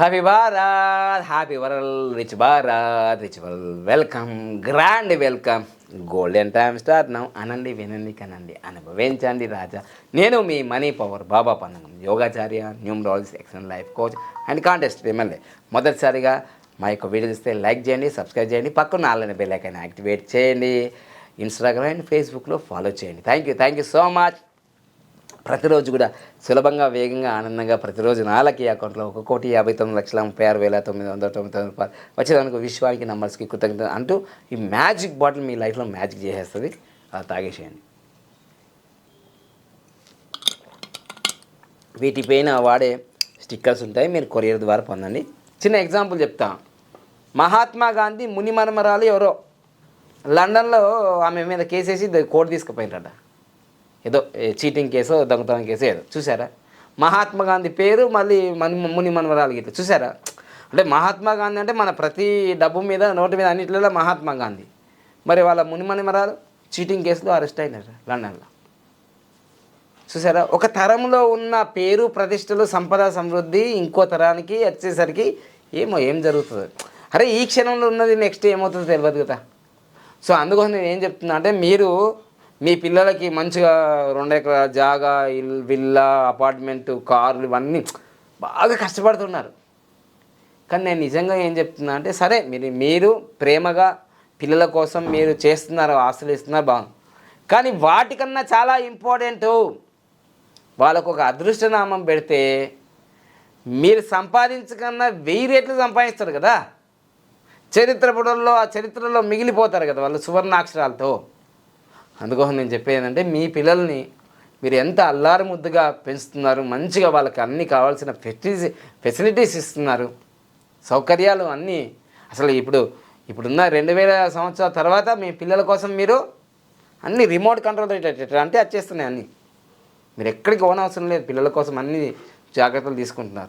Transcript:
Happy Bharat happy world rich Bharat rich world welcome grand welcome golden time start now అనండి వినండి కనండి అనుభవించండి రాజా. నేను మీ మనీ పవర్ బాబా పందనం యోగాచార్య numerology excellent life coach and contest MLA మొదటిసారిగా మా యొక్క వీడియో ఇస్తే లైక్ చేయండి సబ్స్క్రైబ్ చేయండి. పక్కన ఆన్లైన్ బెల్ ఐకాన్ యాక్టివేట్ చేయండి. ఇన్స్టాగ్రామ్ అండ్ ఫేస్బుక్లో ఫాలో చేయండి. Thank you thank you so much ప్రతిరోజు కూడా సులభంగా వేగంగా ఆనందంగా ప్రతిరోజు నాలకి అకౌంట్లో ఒక కోటి యాభై తొమ్మిది లక్షల ముప్పై ఆరు వేల తొమ్మిది వందల తొమ్మిది తొమ్మిది రూపాయలు వచ్చేదానికి విశ్వానికి నంబర్స్కి కృతజ్ఞత అంటూ ఈ మ్యాజిక్ బాటిల్ మీ లైఫ్లో మ్యాజిక్ చేసేస్తుంది. అలా తాగేసేయండి. వీటిపైన వాడే స్టిక్కర్స్ ఉంటాయి మీరు కొరియర్ ద్వారా పొందండి. చిన్న ఎగ్జాంపుల్ చెప్తా. మహాత్మా గాంధీ మునిమరమరాలు ఎవరో? లండన్లో ఆమె మీద కేసేసి కోర్టు తీసుకుపోయినట ఏదో చీటింగ్ కేసు దొంగతనం కేసు ఏదో. చూసారా మహాత్మా గాంధీ పేరు మళ్ళీ మని ముని మనవరాలు గిట్ల. చూసారా అంటే మహాత్మా గాంధీ అంటే మన ప్రతి డబ్బు మీద నోటు మీద అన్నింటిలో మహాత్మా గాంధీ. మరి వాళ్ళ ముని మనవరాలు చీటింగ్ కేసులో అరెస్ట్ అయినారు లండన్లో. చూసారా ఒక తరంలో ఉన్న పేరు ప్రతిష్టలు సంపద సమృద్ధి ఇంకో తరానికి వచ్చేసరికి ఏమో ఏం జరుగుతుంది. అరే ఈ క్షణంలో ఉన్నది నెక్స్ట్ ఏమవుతుందో తెలియదు కదా. సో అందుకోసం నేను ఏం చెప్తున్నా అంటే మీరు మీ పిల్లలకి మంచిగా రెండు ఎకరాల జాగా ఇల్ విల్లా అపార్ట్మెంటు కార్లు ఇవన్నీ బాగా కష్టపడుతున్నారు. కానీ నేను నిజంగా ఏం చెప్తున్నా అంటే సరే మీరు మీరు ప్రేమగా పిల్లల కోసం మీరు చేస్తున్నారు ఆశలు ఇస్తున్నారు బాగుంది. కానీ వాటికన్నా చాలా ఇంపార్టెంట్ వాళ్ళకు ఒక అదృష్టనామం పెడితే మీరు సంపాదించకన్నా వెయ్యి రేట్లు సంపాదిస్తారు కదా. చరిత్ర బుడల్లో ఆ చరిత్రలో మిగిలిపోతారు కదా వాళ్ళు సువర్ణాక్షరాలతో. అందుకోసం నేను చెప్పేది ఏంటంటే మీ పిల్లల్ని మీరు ఎంత అల్లారు ముద్దుగా పెంచుతున్నారు మంచిగా వాళ్ళకి అన్ని కావాల్సిన ఫెసిలిటీస్ ఫెసిలిటీస్ ఇస్తున్నారు సౌకర్యాలు అన్నీ. అసలు ఇప్పుడు ఇప్పుడున్న రెండు వేల సంవత్సరాల తర్వాత మీ పిల్లల కోసం మీరు అన్ని రిమోట్ కంట్రోల్ అంటే వచ్చేస్తున్నాయి అన్నీ. మీరు ఎక్కడికి పోనవసరం లేదు పిల్లల కోసం అన్ని జాగ్రత్తలు తీసుకుంటున్నారు.